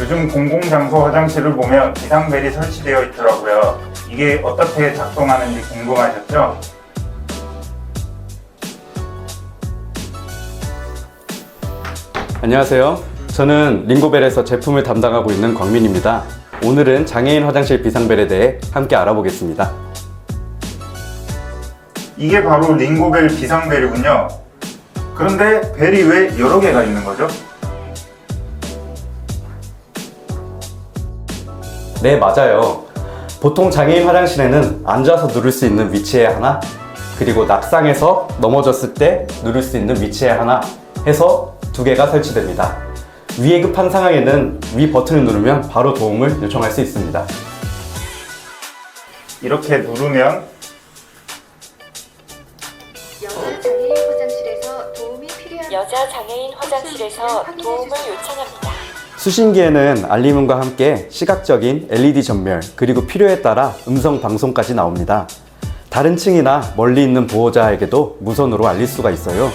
요즘 공공장소 화장실을 보면 비상벨이 설치되어 있더라고요. 이게 어떻게 작동하는지 궁금하셨죠? 안녕하세요. 저는 링고벨에서 제품을 담당하고 있는 광민입니다. 오늘은 장애인 화장실 비상벨에 대해 함께 알아보겠습니다. 이게 바로 링고벨 비상벨이군요. 그런데 벨이 왜 여러 개가 있는 거죠? 네, 맞아요. 보통 장애인 화장실에는 앉아서 누를 수 있는 위치에 하나, 그리고 낙상해서 넘어졌을 때 누를 수 있는 위치에 하나 해서 두 개가 설치됩니다. 위에 급한 상황에는 위 버튼을 누르면 바로 도움을 요청할 수 있습니다. 이렇게 누르면 여자 장애인 화장실에서 도움이 필요한 여자 장애인 화장실에서 도움을 요청합니다. 수신기에는 알림음과 함께 시각적인 LED 전멸 그리고 필요에 따라 음성 방송까지 나옵니다. 다른 층이나 멀리 있는 보호자에게도 무선으로 알릴 수가 있어요.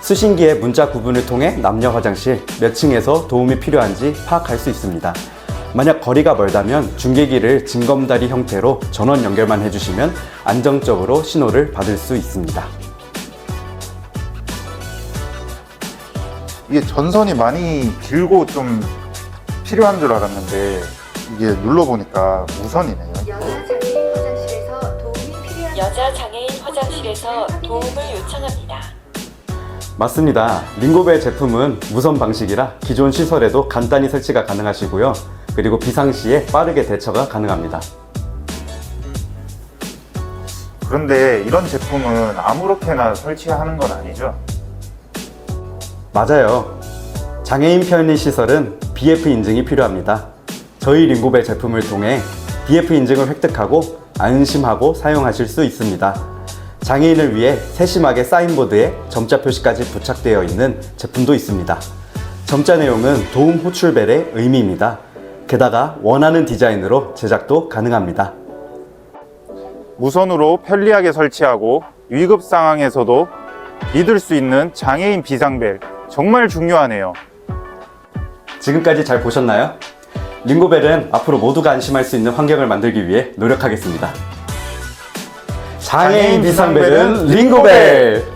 수신기의 문자 구분을 통해 남녀 화장실 몇 층에서 도움이 필요한지 파악할 수 있습니다. 만약 거리가 멀다면 중계기를 징검다리 형태로 전원 연결만 해주시면 안정적으로 신호를 받을 수 있습니다. 이게 전선이 많이 길고 좀 필요한 줄 알았는데 이게 눌러보니까 무선이네요. 여자 장애인 화장실에서 도움이 필요한 여자 장애인 화장실에서 도움을 요청합니다. 맞습니다. 링고벨 제품은 무선 방식이라 기존 시설에도 간단히 설치가 가능하시고요. 그리고 비상시에 빠르게 대처가 가능합니다. 그런데 이런 제품은 아무렇게나 설치하는 건 아니죠? 맞아요. 장애인 편의 시설은 BF 인증이 필요합니다. 저희 링고벨 제품을 통해 BF 인증을 획득하고 안심하고 사용하실 수 있습니다. 장애인을 위해 세심하게 사인보드에 점자 표시까지 부착되어 있는 제품도 있습니다. 점자 내용은 도움 호출벨의 의미입니다. 게다가 원하는 디자인으로 제작도 가능합니다. 무선으로 편리하게 설치하고 위급 상황에서도 믿을 수 있는 장애인 비상벨 정말 중요하네요. 지금까지 잘 보셨나요? 링고벨은 앞으로 모두가 안심할 수 있는 환경을 만들기 위해 노력하겠습니다. 장애인 비상벨은 링고벨!